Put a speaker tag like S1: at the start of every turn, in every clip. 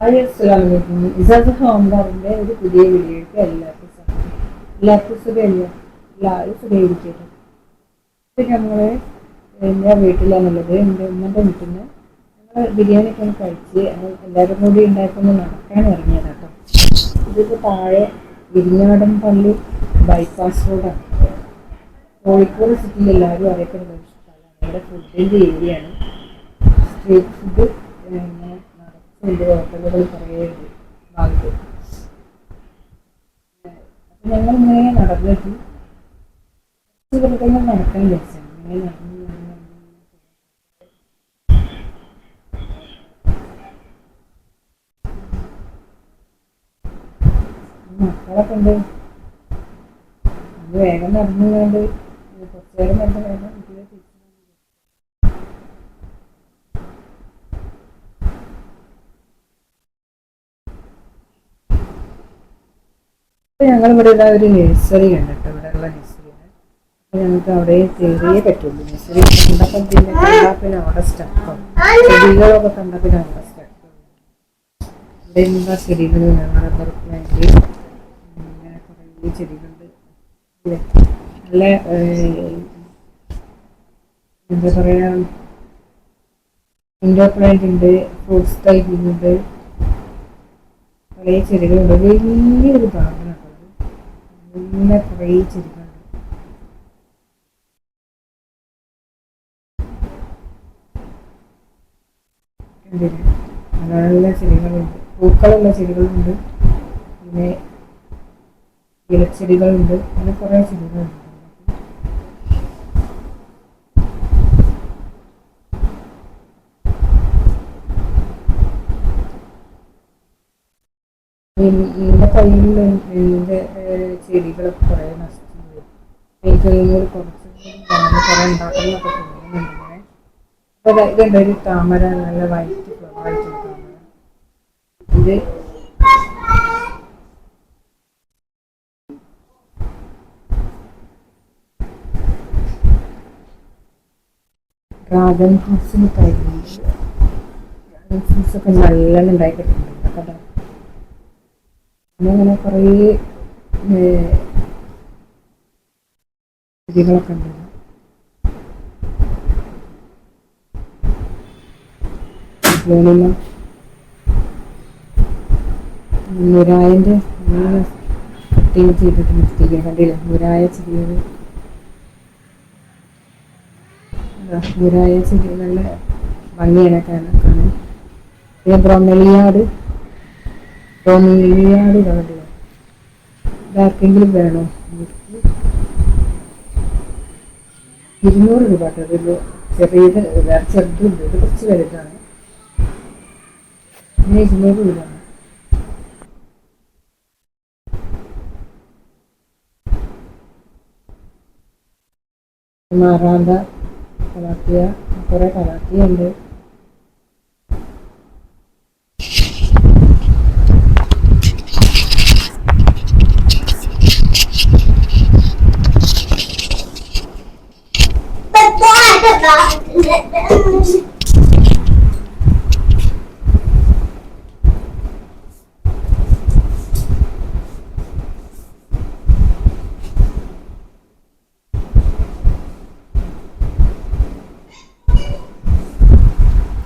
S1: Hi പുതിയ വീഡിയോയ്ക്ക് എല്ലാവർക്കും സ്വാഗതം. എല്ലാവർക്കും എന്റെ വീട്ടിലാണുള്ളത്. എന്റെ ഉമ്മന്റെ വീട്ടിൽ നിന്ന് ബിരിയാണിയൊക്കെ ഒന്ന് കഴിച്ച് എല്ലാവരും കൂടി ഉണ്ടാക്കുന്നു നടക്കാൻ ഇറങ്ങിയത് കേട്ടോ ഇതിപ്പോൾ താഴെ ഇരിഞ്ഞാടൻ പള്ളി ബൈപ്പാസ് റോഡാണ് കോഴിക്കോട് സിറ്റിയിൽ എല്ലാവരും അറിയപ്പെടുന്ന ഒരു സ്ഥലമാണ്. ഇവിടെ ഫുഡിന്റെ ഏരിയയാണ് സ്ട്രീറ്റ് ഫുഡ് നടക്കുന്നുണ്ട് ഹോട്ടലുകൾ കുറേ ഭാഗത്ത് അപ്പം ഞങ്ങൾ ഇങ്ങനെ നടന്നിട്ട് കുറച്ച് വെറുതെ നടക്കാൻ വിചാരിച്ചാണ് ഇങ്ങനെ നടന്നു മക്കളൊക്കെ ഉണ്ട് വേഗം നടന്നു കൊണ്ട് കുറച്ചു നേരം നടന്ന് വേഗം തിരിച്ചു ഞങ്ങൾ ഇവിടെ ഉള്ള ഒരു നഴ്സറി ഉണ്ട് കേട്ടോ ഇവിടെ ഉള്ള നഴ്സറിയാണ് അപ്പോൾ ഞങ്ങൾക്ക് അവിടെ കയറിയേ പറ്റുള്ളൂ. നഴ്സറി കണ്ടപ്പോൾ പിന്നെ കണ്ടാൽ പിന്നെ അവിടെ സ്റ്റക്കാവും ചെടികളൊക്കെ കണ്ടാൽ പിന്നെ അവിടെ സ്റ്റക്കാവും ഇവിടെ എന്താ ചെടികൾ ഞങ്ങളെ പ്ലാന്റ് ഇങ്ങനെ കുറേ ചെടികളുണ്ട്. അല്ലേ? നല്ല എന്താ പറയാ ഇൻഡോർ പ്ലാന്റ് ഉണ്ട് ഫ്രൂട്ട്സ് തൈകളുണ്ട് കുറേ ചെടികളുണ്ട്. വലിയൊരു ഗാർഡനാണ് നല്ല കുറേ? നല്ല ചെടികളുണ്ട്. പൂക്കളുള്ള ചെടികളുണ്ട്. പിന്നെ ഇലച്ചെടികളുണ്ട് അങ്ങനെ കുറേ ചെടികളുണ്ട്. എന്റെ കയ്യിൽ എന്റെ ചെടികളൊക്കെ കുറേ നശിച്ചു പോയി എനിക്ക് ഇങ്ങനെ കുറച്ചും കൂടി കാണാൻ കുറേ ഉണ്ടാക്കണമെന്നൊക്കെ തോന്നുന്നുണ്ട്. ഇങ്ങനെ അപ്പോൾ ഇതുണ്ട് ഒരു താമര നല്ല വൈറ്റ് ഇത് ഡ്രാഗൺ ഫ്രൂട്ട്സിന് കഴിഞ്ഞു ഡ്രാഗൺ ഫ്രൂട്ട്സ് ഒക്കെ നല്ലോണം ഉണ്ടായി കിട്ടുന്നുണ്ട് കേട്ടോ അങ്ങനെ കുറേ വിധികളൊക്കെ ചെടികളൊക്കെ ഉണ്ട്. പൂർണിമ മുരായന്റെ കട്ടിങ് കണ്ടില്ല? മുരായ ചെടികൾ മുരായ ചെടി നല്ല ഭംഗിയാണ് കാണാൻ. പിന്നെ ബ്രൊമലിയാട് ഇതാർക്കെങ്കിലും വേണോ? ഇരുന്നൂറ് രൂപ കേട്ടോ. ചെറിയത് വേറെ ചെറുതുണ്ട് ഇത് കുറച്ച് വലുതാണ്. പിന്നെ ഇരുന്നൂറ് രൂപ. മാറാന്ത കലാത്തിയ കുറേ കലാത്തിയ ഉണ്ട്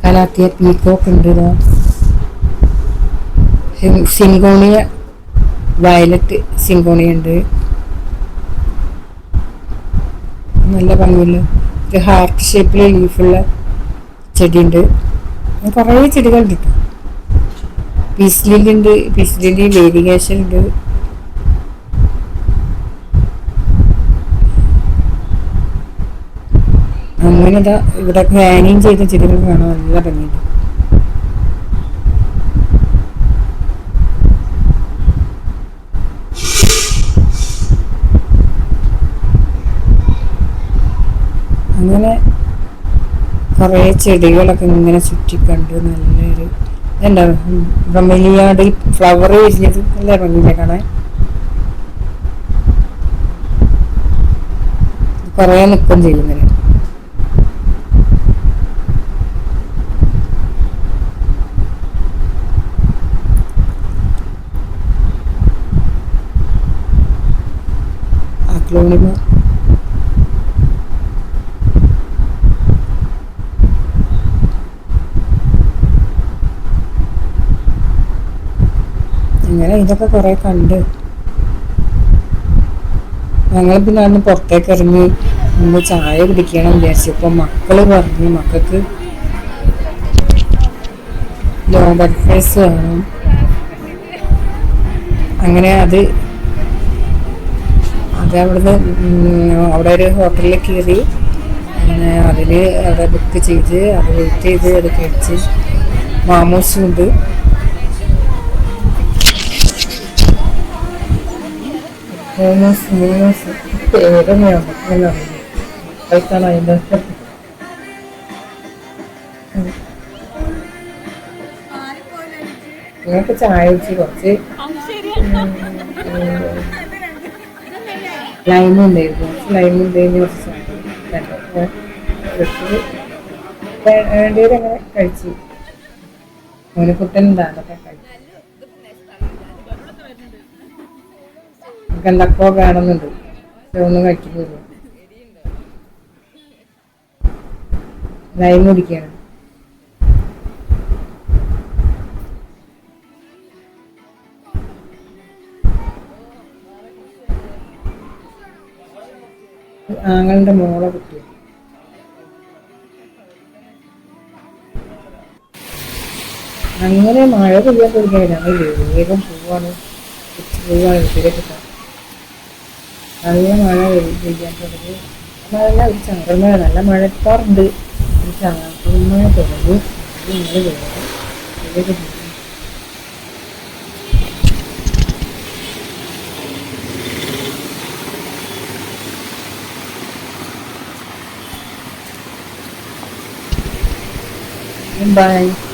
S1: കലാത്തിയ പീക്കോക്ക് ഉണ്ട് സിങ്കോണിയ വയലറ്റ് സിങ്കോണിയ ഉണ്ട് നല്ല ഭംഗിയുള്ള ഒരു ഹാർട്ട് ഷേപ്പിൽ ലീഫുള്ള ചെടിയുണ്ട്. കുറേ ചെടികളുണ്ട് കേട്ടോ പീസ് പീസ്ലിന്റെ പീസ് വേരിഗേഷൻ ഉണ്ട്. അങ്ങനെ ഇതാ ഇവിടെ ഹാനിങ് ചെയ്ത ചെടികൾ കാണാൻ നല്ല ഭംഗിയുണ്ട്. അങ്ങനെ കുറേ ചെടികളൊക്കെ ഇങ്ങനെ ചുറ്റിക്കണ്ട് നല്ലൊരു എന്താ ബ്രഹ്മലിയാട് ഫ്ലവർ വിരിഞ്ഞത് നല്ല ഭംഗിയിലെ കാണാൻ? കുറേ നിൽക്കും ചെയ്യുന്നത് ആ ക്ലോണിമ അങ്ങനെ ഇതൊക്കെ കുറെ കണ്ട്. ഞങ്ങൾ പിന്നെ അന്ന് പുറത്തേക്ക് ഇറങ്ങി ഒന്ന് ചായ കുടിക്കണം വിചാരിച്ചു. മക്കൾ പറഞ്ഞു മക്കൾക്ക് അങ്ങനെ അത് അത് അവിടുന്ന് അവിടെ ഒരു ഹോട്ടലിൽ കയറി. അതിൽ അവിടെ ബുക്ക് ചെയ്ത് അത് വെയിറ്റ് ചെയ്ത് അത് കഴിച്ച്. മാമൂസും ഉണ്ട് മോമോസ് മോമോസ് പേരൊന്നും നമുക്ക് കഴിക്കാൻ അതിന്റെ നിങ്ങൾക്ക് ചായ വെച്ച് കുറച്ച് ലൈം ഉണ്ടായിരുന്നു കുറച്ച് ലൈം ഉണ്ടായിരുന്നു കുറച്ച് ചായ വേണ്ടിയവരങ്ങനെ കഴിച്ചു മോനിക്കുട്ടൻ അതൊക്കെ കഴിച്ചു എന്തൊക്കെയോ വേണമെന്നുണ്ട് ഒന്നും കഴിക്കുന്നില്ല ലൈം കുടിക്കാണ് ആങ്ങളുടെ മോളെ കുട്ടി. അങ്ങനെ മഴ പെയ്യാൻ തുടങ്ങിയാൽ ഞങ്ങൾ വേഗം പോവാണ്. പോവാണ്. വീട്ടിലേക്ക് നല്ല മഴ പെയ്യ- പെയ്യാൻ തുടങ്ങി നല്ല ഒരു ചാറൽ നല്ല മഴക്കാറുണ്ട്. ഒരു ചാറൽ മഴ തുടങ്ങി വീട്ടിലേക്ക് പോകാം Bye.